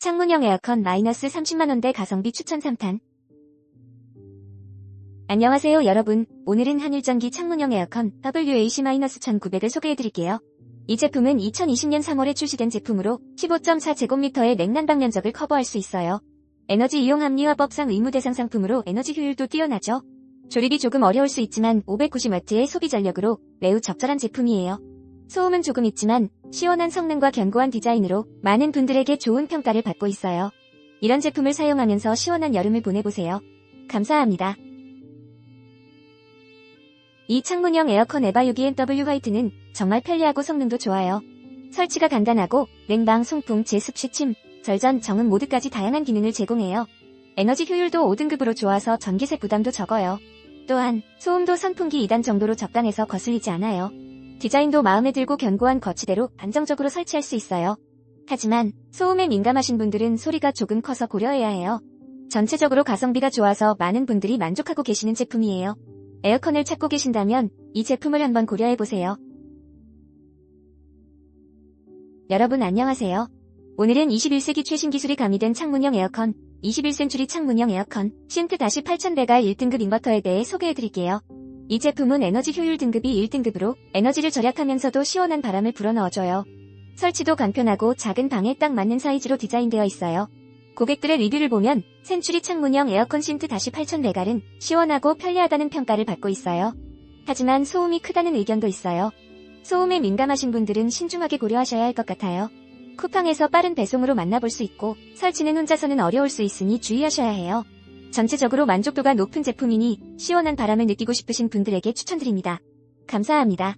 창문형 에어컨 마이너스 30만원대 가성비 추천 3탄. 안녕하세요 여러분. 오늘은 한일전기 창문형 에어컨 WAC-1900을 소개해드릴게요. 이 제품은 2020년 3월에 출시된 제품으로 15.4제곱미터의 냉난방 면적을 커버할 수 있어요. 에너지 이용 합리화법상 의무 대상 상품으로 에너지 효율도 뛰어나죠. 조립이 조금 어려울 수 있지만 590W의 소비 전력으로 매우 적절한 제품이에요. 소음은 조금 있지만 시원한 성능과 견고한 디자인으로 많은 분들에게 좋은 평가를 받고 있어요. 이런 제품을 사용하면서 시원한 여름을 보내보세요. 감사합니다. 이 창문형 에어컨 에바 62NW 화이트는 정말 편리하고 성능도 좋아요. 설치가 간단하고 냉방, 송풍, 제습, 시침, 절전, 정음 모드까지 다양한 기능을 제공해요. 에너지 효율도 5등급으로 좋아서 전기세 부담도 적어요. 또한 소음도 선풍기 2단 정도로 적당해서 거슬리지 않아요. 디자인도 마음에 들고 견고한 거치대로 안정적으로 설치할 수 있어요. 하지만 소음에 민감하신 분들은 소리가 조금 커서 고려해야 해요. 전체적으로 가성비가 좋아서 많은 분들이 만족하고 계시는 제품이에요. 에어컨을 찾고 계신다면 이 제품을 한번 고려해보세요. 여러분 안녕하세요. 오늘은 21세기 최신 기술이 가미된 창문형 에어컨, 21센츄리 창문형 에어컨, 신트-8000대가 1등급 인버터에 대해 소개해드릴게요. 이 제품은 에너지 효율 등급이 1등급으로 에너지를 절약하면서도 시원한 바람을 불어넣어줘요. 설치도 간편하고 작은 방에 딱 맞는 사이즈로 디자인되어 있어요. 고객들의 리뷰를 보면 센츄리 창문형 에어컨 신트-8000대갈은 시원하고 편리하다는 평가를 받고 있어요. 하지만 소음이 크다는 의견도 있어요. 소음에 민감하신 분들은 신중하게 고려하셔야 할 것 같아요. 쿠팡에서 빠른 배송으로 만나볼 수 있고 설치는 혼자서는 어려울 수 있으니 주의하셔야 해요. 전체적으로 만족도가 높은 제품이니 시원한 바람을 느끼고 싶으신 분들에게 추천드립니다. 감사합니다.